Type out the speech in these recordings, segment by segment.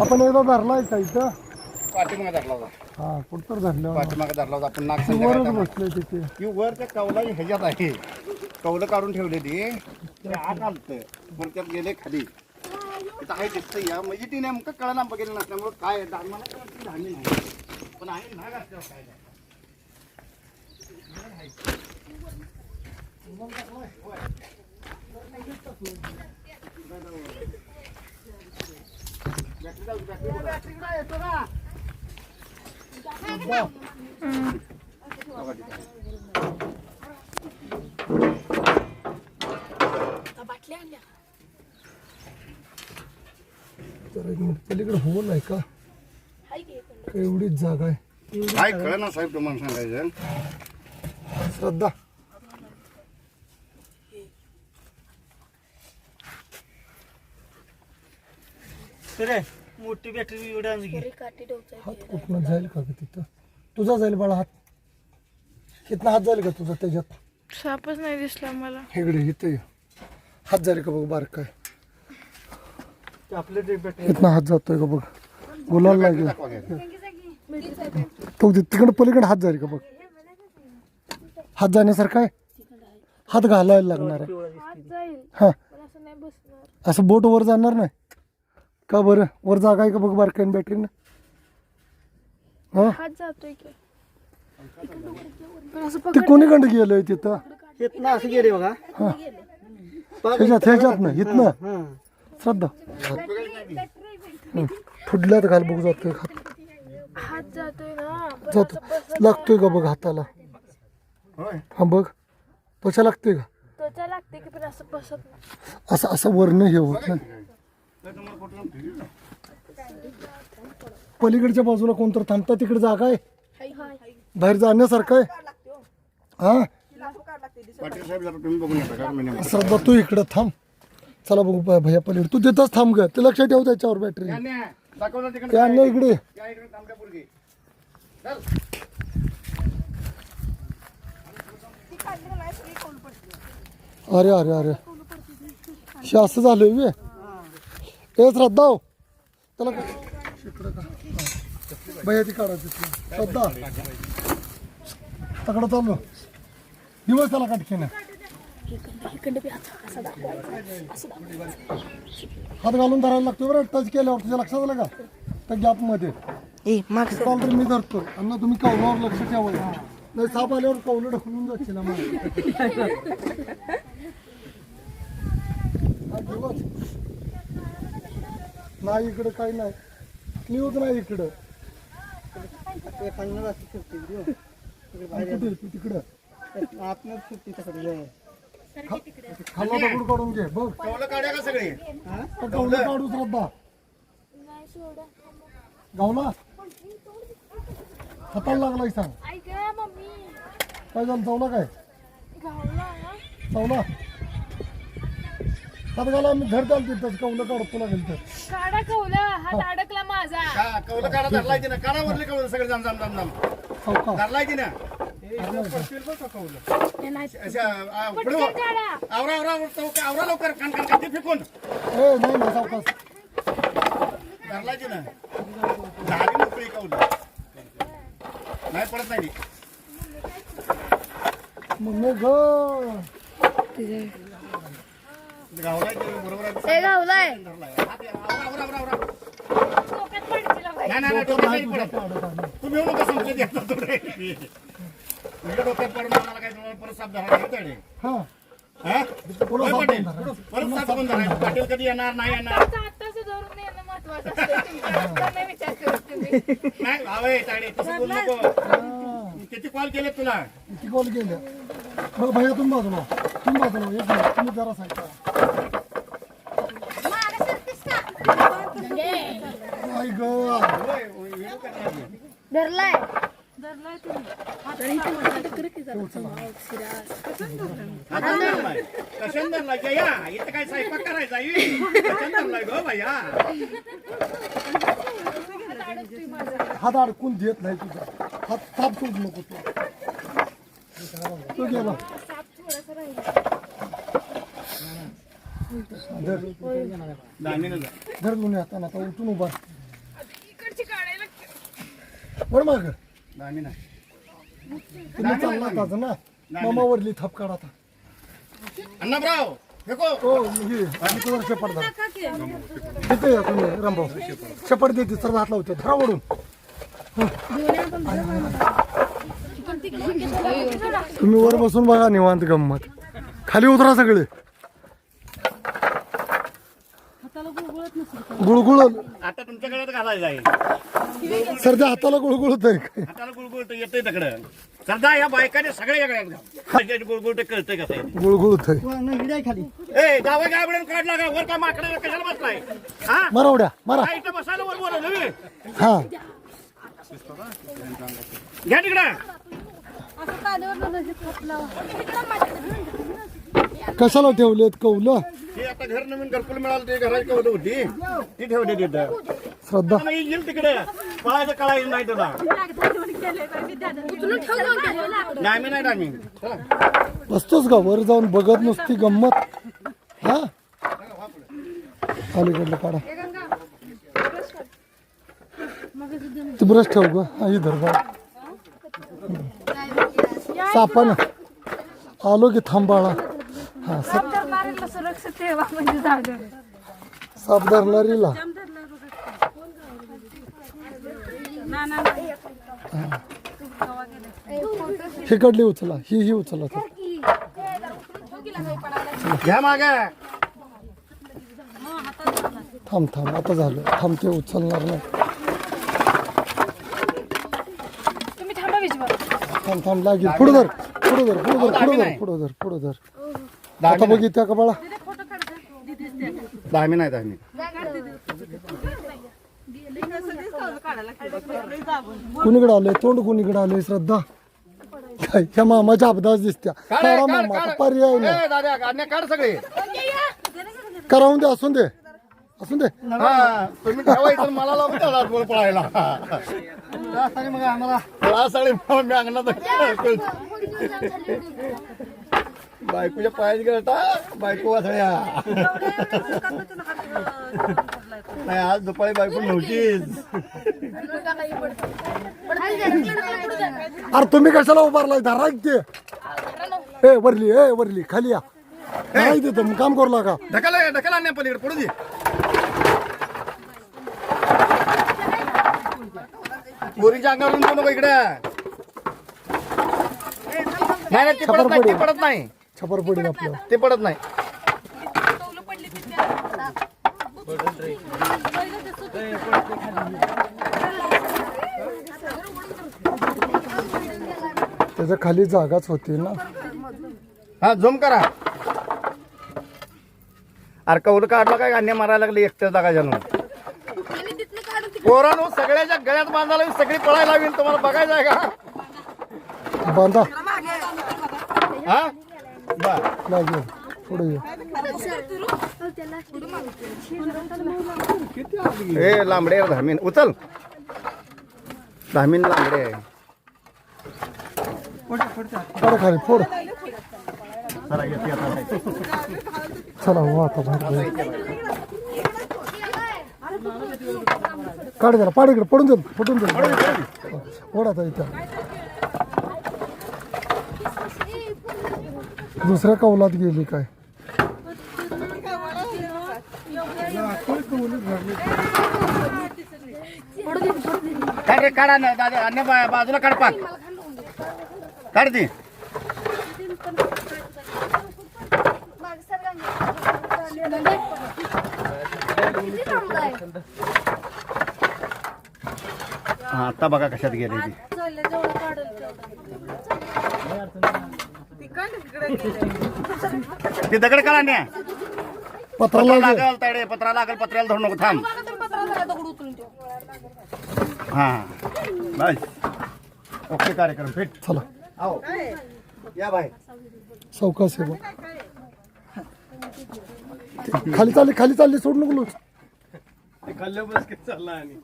आपण एकदा धरलाय का इथं? पाठीमागे धरला होता. हा धरलं पाठीमागे धरला होता आपण नाग वरच संध्याकाळी बसले तिथे. ही वर त्या कौला ह्याच्यात आहे. कौलं काढून ठेवलेली ते. आत आलत. पण त्यात गेले खाली. तिथं आहे दिसतं या. म्हणजे ती नेमकं कळना बघितलं नसल्यामुळं काय आहे, मला कळत ती धान्य नाही. पण आहे नाग असल्यावर काय नाही. बॅटरी जाऊ, बॅटरी बघा. बघा तिथं. तर एक मिनिट पलीकडे होल आहे का? का एवढीच जागा आहे. काय कळ ना साहेब तुम्हाला सांगायचं? श्रद्धा. मोठी बॅटरी उडान घे. हात कुठनं जाईल का ग तिथं? तुझा जाईल बाळा हात. इथनं हात जाईल का तुझा त्याच्यात? सापच नाही दिसला मला. इकडे इथं ये. हात जाईल का बघ बारक काय आपले ते बॅटरी इथनं हात जातोय का बघ? गुलाल लागेल. घ्या. तो तिकडे पलीकडे हात जाईल का बघ? हात जाण्यासारखा आहे? हात घालायला लागणार आहे. जाईल हा. पण असं नाही बसणार. असं बोट वर जाणार नाही? का बरं? वर जागा आहे का बघ बारकाईन बॅटरीनं? हा? हात जातोय की. पण असं ते कोणीकडे गेलंय तिथं? इथनं असं गेले बघा. ह्याच्यात ह्याच्यात ना इथनं? हा. श्रद्धा. हं. फुडल्यात घाल बघ जातोय हात हात जातोय ना. पण जातो असं बसत लागतोय का बघ हाताला? हा बघ. त्वचा लागतोय का? त्वचा लागते की पण असं बसत नाही. असं असं वर्ण हे होत कुठं पलीकडच्या बाजूला कोणतर थांबता तिकडे जागा आहे? बाहेर जाण्यासारखं आहे? हा? श्रद्धा तू इकडं थांब. चला बघू भैया पलीकडे. तू तिथंच थांब ग. ते लक्ष ठेव त्याच्यावर बॅटरी आणलं इकडे. अरे अरे अरे. हे असं झालंय वे हे श्रद्धा हो. त्याला. भैया ती काढा तिथलं श्रद्धा. तकडं चालू दिवस त्याला काटकीनं हात घालून धरायला लागतो बरं टच केल्यावर तुझ्या लक्षात आलं का? त्या गॅपमध्ये चाल तर मी धरतो. अण्णा तुम्ही कौलावर लक्ष ठेवा. नाही साप आल्यावर कौलं ढकलून जायचे ना मला दिवस. नाही इकडं काही नाही. न्यूज नाही इकडं. असं फिरते तिकडं. फिरते खाल्ला दगड काढून घे बघ. कवलं का सगळे? काढू श्रद्धा नाही सोडा. गावला? हाताला लागलाय सांग. काय झालं चावला काय? चावला? घाला आम्ही धर चाल तिथं कौलं काढतो लागेल तर काढा कवला हात अडकला माझा. का कवलं काढा धरलाय की ना काढा वरले कवलं सगळे जाम जाम जाम जाम. चौका धरलाय की ना हे नाही. अशा आ, पुढं पटकन वा. काढा. आवरा आवरा चौका आवरा लवकर. कान कान कान ते फेकून. ए नाही ना सावकाश धरलाय की ना झाली मोकळी कवलं नाही पडत नाही ती. मग ग. गावलाय की बरोबर आहे? हे गावलाय. धरलाय हात या, आवरा आवरा आवरा आवरा डोक्यात पडतील बाई. नाही नाही नाही डोक्यात नाही पडत. तुम्ही येऊ नका संपले देता थोडे तुमच्या डोक्यात पडून आम्हाला काय तुम्हाला परत साप धरायला येतं हा. हा? पुन्हा होय साप पाटील? धरायला. परत साप कोण धरायला पाटील कधी येणार नाही येणार? आता आत्ताच धरून येणं महत्वाचं असतं तुमच्या आता नाही विचार करत तुम्ही. नाही भावे ताडे तसं बोलू नको. किती कॉल केले तुला? किती कॉल केले? बघ भैया तुम्ही बाजूला. तुम्ही बाजूला एक मिनिट तुम्ही जरा धरलाय या इथं काय स्वयंपाक करायचा आहे? कशाने भैया हात अडकून देत नाही तुझा हात साप सोडू नको तू तो गेला धर दामिनं जा. धर गुन्हे हाताने आता उठून उभा इकडची काढायला लागते. वर माग. दामिनं. तुम्ही चालला आता ना. मामा वरली थाप काढा आता. फेको हो हे आणि शेपट धरा तिथे या तुम्ही रामभाऊ. शेपट देते सर्व हात लावते. धरा ओढून तुम्ही वर बसून बघा निवांत गंमत. खाली उतरा सगळे. गुळगुळ आता तुमच्या गळ्यात घालायचं आहे सध्या हाताला गुळगुळत आहे हाताला गुळगुळ येतंय तिकडं सरदा या बायकाने सगळ्या गळ्यात घाल गुळगुळ ते कळतंय कसं आहे. गुळगुळत आहे खाली ए काय म्हणून काढला का वर काय माकडे कशाला बसलाय? हा? मारा उड्या मारा. इथं बसायला वर हा. घ्या तिकडं. कशाला ठेवलेत कौलं? हे आता घर नवीन घरकुल मिळालं ते घराची कवत होती. ती ठेवली तिथं. श्रद्धा. येईल तिकडे. पळायचं कळायचं नाही तुला डायमी नाही डायमी बसतोच का? वर जाऊन बघत नुसती गंमत. हा? अलीकडलं काढा. ती ब्रश ठेव ग. हा इधर बघ. सापान आलो की थांबाळा. हा सा- धरणाऱ्याला सुरक्षित ठेवा म्हणजे झालं साप धरणारीला हिकडली उचला ही ही उचला. तर. घ्या माग. थांब थांब आता झालं. थांब ते उचलणार नाही तुम्ही थांबा विजवर थांब थांब लागेल पुढे धर पुढे धर पुढे धर पुढे धर पुढे धर पुढे धर. आता बघितल्या का बाळा. दहामी नाही दहामी कुणीकडे आलंय? तोंड कुणीकडे आलंय? श्रद्धा. काय ह्या मामाच्या अपदास दिसत्या. काढा मामा पर्याय नाही. ए, दादा गाण्या काढ सगळे. करावून दे असून दे. असून दे. हा. तुम्ही ठेवायचं मला लावून त्याला बोल पळायला. मग आम्हाला मी अंगणात बायकोच्या पायात गेलता बायको वाचल्या नाही आज दुपारी बायको नव्हतीच. अरे तुम्ही कशाला उभारलाय? धरा ते. ए वरली ए वरली खाली या. तिथं काम करू लागा. ढकला ढकला आणण्या पलीकडे पडू दे. पोरीच्या अंगावरून जाऊ नको इकडे. नाही नाही, ते पडत नाही ते पडत नाही. छपर पडेल आपल्याला ते पडत नाही. त्याच्याखाली जागाच होती ना. हा झूम करा. अरे कौल काढला काय? गाण्या मारायला लागले एकट्या जागा जाणून. पोरानो सगळ्याच्या गळ्यात बांधायला सगळी पळायला लावीन तुम्हाला बघायचं आहे का? बांधा. हा? बर पुढे ए लांबडे धामीन. उचल. धामीन लांबडे. आहे खाली फोड. चला हो आता जाऊ. काढ जरा पाड इकडे पडून दे पडून दे ओढ इथं. दुसऱ्या कौलात गेली काय? काढा ना दादा अन्य बा- बाजूला काढ पाक. काढ ती. हा आता बघा कशात गेले ती. ती दगड काढा न्या. पत्रा पत्रा लागेल. तडे पत्रा लागल पत्र्याला धरू नको थांब. हा. बस ओके कार्यक्रम. फिट चला. आओ. या बाय सावकाश आहे बघ. खाली चालली खाली चालली सोड नको लूज. खाल्ल्या बस चालला आणि.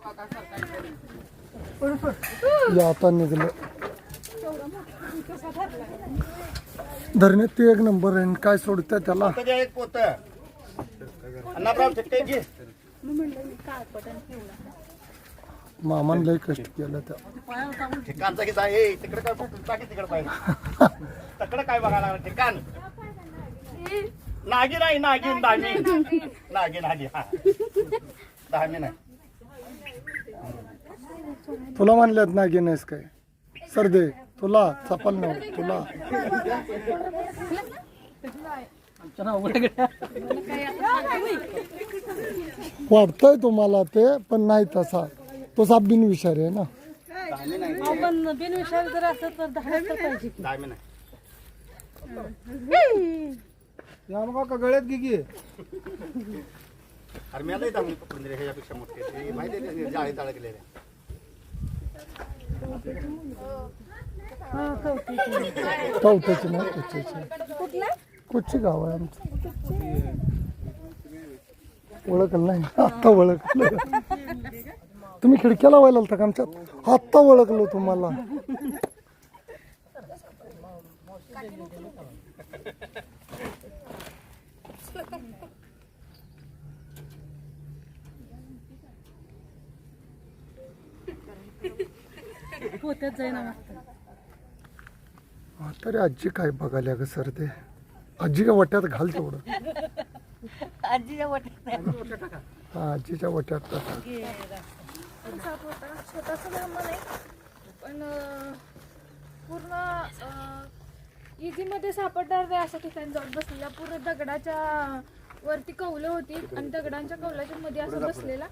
या आता निघलं. धरण्यात ते एक नंबर आहे काय सोडतं त्याला? मामान लय कष्ट केलं त्या. ठिकाणचा तिकडे काय बघतो टाकी तिकडे पाहिजे. तिकडे काय बघायला लागलं? ठिकाण. नागी नाही नागिन नागिन नागिन. नागी हा. दहामी नाही तुला म्हणल्यात ना घेण्यास काय? सरदे तुला चपल नव तुला वाटतंय तुम्हाला ते पण नाही तसा. तो साप बिनविषारी आहे ना. नाही आपण बिनविषारी जर असत तर दहा तर पाहिजे नाही का गळ्यात की. अरे मी आलोय दहामी पकडून दिले ह्याच्यापेक्षा मोठे. ते माहिती आहे का? जाळीत अडकलेले कवट्याची नाही कुच्चीची कुच्ची गाव आहे आमचं? ओळखलं नाही. आत्ता ओळखलं. तुम्ही खिडक्या लावायला आलता का आमच्यात? आत्ता ओळखलो तुम्हाला. पोत्यात जाईना मागतं तरी आजी काय बघायला ग सर ते? आजी का वट्यात घाल तेवढं. आजीच्या वाट्यात हा आजीच्या वट्यात टाका. साप होता छोटासा ब्राह्मण आहे पण अं, पूर्ण इझीमध्ये सापडणार नाही अशा ठिकाणी जाऊन बसलेला. पूर्ण दगडाच्या वरती कौलं होती आणि दगडांच्या कौलाच्या मध्ये असं बसलेला.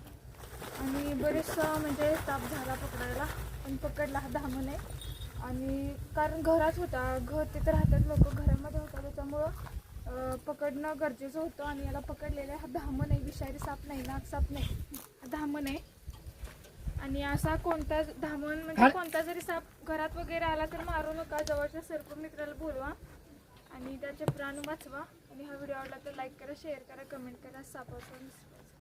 आणि बरेचसा म्हणजे साप झाला पकडायला पण पकडला हा धामण. आहे आणि कारण घरात होता घर तिथे राहतात लोक घरामध्ये होता त्याच्यामुळं पकडणं गरजेचं होतं आणि याला पकडलेलं आहे हा धामण. आहे विषारी साप नाही नाग साप नाही. हा धामण. आहे आणि असा कोणता धामण म्हणजे कोणता जरी साप घरात वगैरे आला तर मारू नका जवळच्या सर्प मित्राला बोलवा. आणि त्याचे प्राण वाचवा. आणि हा व्हिडिओ आवडला तर लाईक करा शेअर करा कमेंट करा सापासून